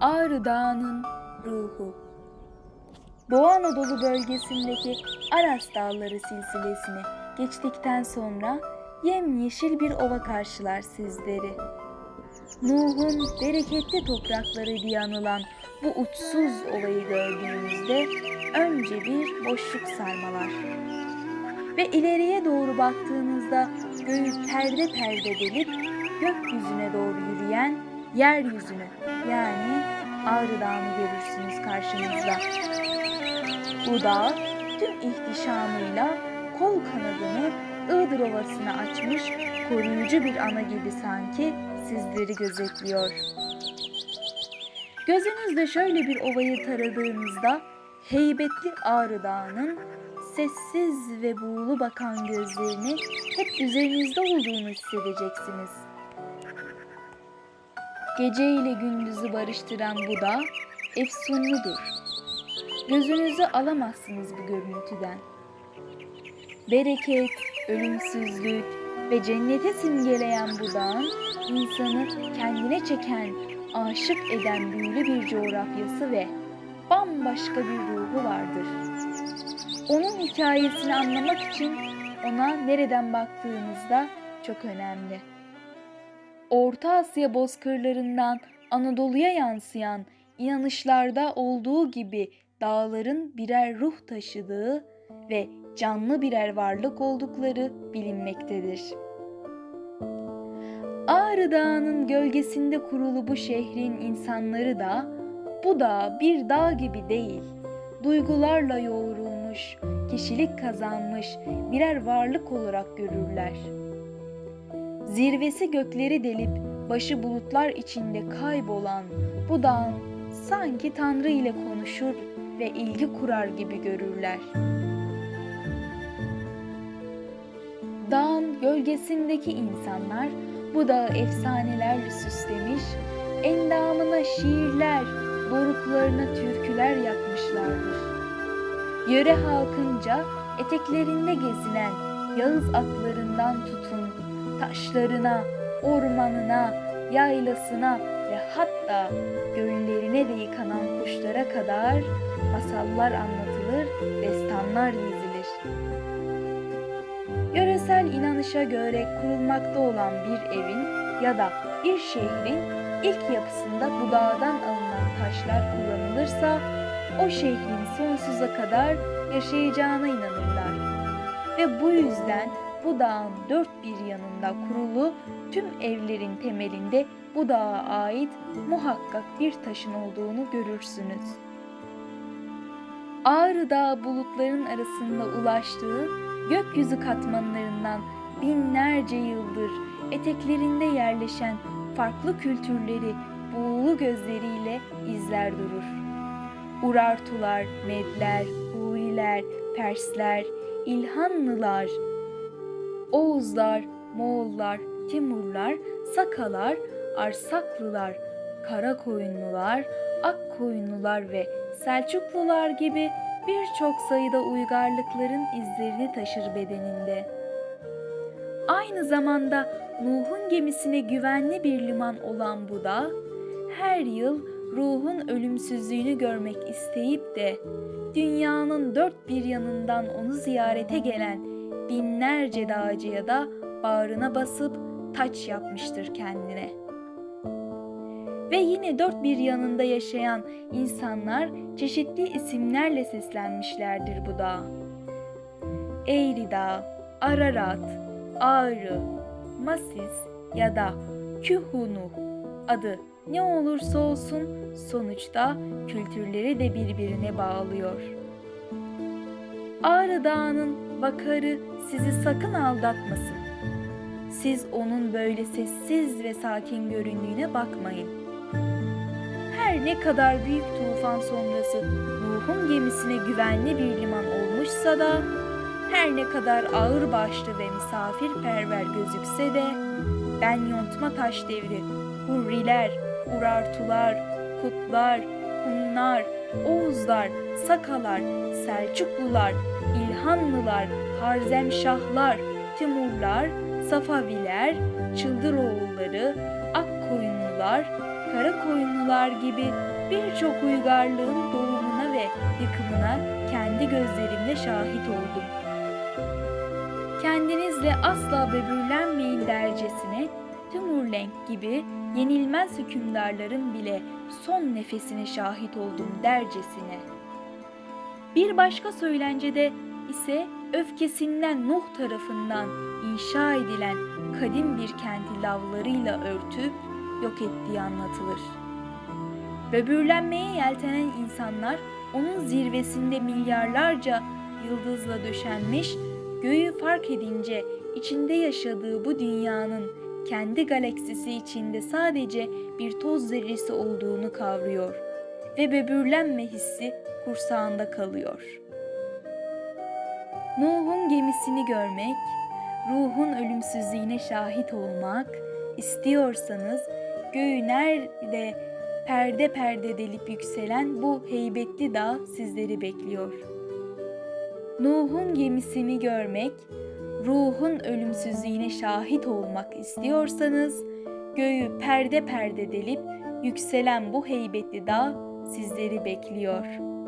Ağrı Dağı'nın ruhu Doğu Anadolu bölgesindeki Aras Dağları silsilesini geçtikten sonra yemyeşil bir ova karşılar sizleri. Nuh'un bereketli toprakları diye anılan bu uçsuz ovayı gördüğünüzde önce bir boşluk sarmalar. Ve ileriye doğru baktığınızda göğü perde perde delip gökyüzüne doğru yürüyen yeryüzünü yani Ağrı Dağı'nı görürsünüz karşınızda. Bu dağ tüm ihtişamıyla kol kanadını Iğdır Ovası'na açmış koruyucu bir ana gibi sanki sizleri gözetliyor. Gözünüzde şöyle bir ovayı taradığınızda heybetli Ağrı Dağı'nın sessiz ve buğulu bakan gözlerini hep üzerinizde olduğunu hissedeceksiniz. Gece ile gündüzü barıştıran bu dağ efsunludur. Gözünüzü alamazsınız bu görüntüden. Bereket, ölümsüzlük ve cennete simgeleyen bu dağın insanı kendine çeken, aşık eden büyülü bir coğrafyası ve bambaşka bir ruhu vardır. Onun hikayesini anlamak için ona nereden baktığınızda çok önemli. Orta Asya bozkırlarından Anadolu'ya yansıyan inanışlarda olduğu gibi dağların birer ruh taşıdığı ve canlı birer varlık oldukları bilinmektedir. Ağrı Dağı'nın gölgesinde kurulu bu şehrin insanları da bu dağ bir dağ gibi değil, duygularla yoğrulmuş, kişilik kazanmış birer varlık olarak görürler. Zirvesi gökleri delip başı bulutlar içinde kaybolan bu dağın sanki Tanrı ile konuşur ve ilgi kurar gibi görürler. Dağın gölgesindeki insanlar bu dağı efsanelerle süslemiş, endamına şiirler, doruklarına türküler yakmışlardır. Yöre halkınca eteklerinde gezinen Yağız atlarından tutun taşlarına, ormanına, yaylasına ve hatta göllerine de yıkanan kuşlara kadar masallar anlatılır, destanlar yazılır. Yöresel inanışa göre kurulmakta olan bir evin ya da bir şehrin ilk yapısında bu dağdan alınan taşlar kullanılırsa o şehrin sonsuza kadar yaşayacağına inanırlar. Ve bu yüzden bu dağın dört bir yanında kurulu tüm evlerin temelinde bu dağa ait muhakkak bir taşın olduğunu görürsünüz. Ağrı Dağı bulutların arasında ulaştığı gökyüzü katmanlarından binlerce yıldır eteklerinde yerleşen farklı kültürleri buğulu gözleriyle izler durur. Urartular, Medler, Huriler, Persler, İlhanlılar, Oğuzlar, Moğollar, Timurlar, Sakalar, Arsaklılar, Karakoyunlular, Akkoyunlular ve Selçuklular gibi birçok sayıda uygarlıkların izlerini taşır bedeninde. Aynı zamanda Nuh'un gemisine güvenli bir liman olan bu da her yıl ruhun ölümsüzlüğünü görmek isteyip de dünyanın dört bir yanından onu ziyarete gelen binlerce dağcıya da bağrına basıp taç yapmıştır kendine. Ve yine dört bir yanında yaşayan insanlar çeşitli isimlerle seslenmişlerdir bu dağa. Eğri Dağı, Ararat, Ağrı, Masis ya da Kühunu adı ne olursa olsun sonuçta kültürleri de birbirine bağlıyor. Ağrı Dağı'nın vakarı sizi sakın aldatmasın. Siz onun böyle sessiz ve sakin göründüğüne bakmayın. Her ne kadar büyük tufan sonrası Nuh'un gemisine güvenli bir liman olmuşsa da, her ne kadar ağır başlı ve misafirperver gözükse de, ben yontma taş devri, Hurriler, Urartular, Kutlar, Hunlar, Oğuzlar, Sakalar, Selçuklular, İlhanlılar, Harzemşahlar, Timurlar, Safaviler, Çıldıroğulları, Akkoyunlular, Karakoyunlular gibi birçok uygarlığın doğumuna ve yıkımına kendi gözlerimle şahit oldum. Kendinizle asla böbürlenmeyin dercesine Tümürlenk gibi yenilmez hükümdarların bile son nefesine şahit oldum dercesine. Bir başka söylencede ise öfkesinden Nuh tarafından inşa edilen kadim bir kenti lavlarıyla örtüp yok ettiği anlatılır. Böbürlenmeye yeltenen insanlar onun zirvesinde milyarlarca yıldızla döşenmiş göğü fark edince içinde yaşadığı bu dünyanın kendi galaksisi içinde sadece bir toz zerresi olduğunu kavruyor ve böbürlenme hissi kursağında kalıyor. Nuh'un gemisini görmek, ruhun ölümsüzlüğüne şahit olmak istiyorsanız göğü nerede perde perde delip yükselen bu heybetli dağ sizleri bekliyor. Nuh'un gemisini görmek, ruhun ölümsüzlüğüne şahit olmak istiyorsanız göğü perde perde delip yükselen bu heybetli dağ sizleri bekliyor.''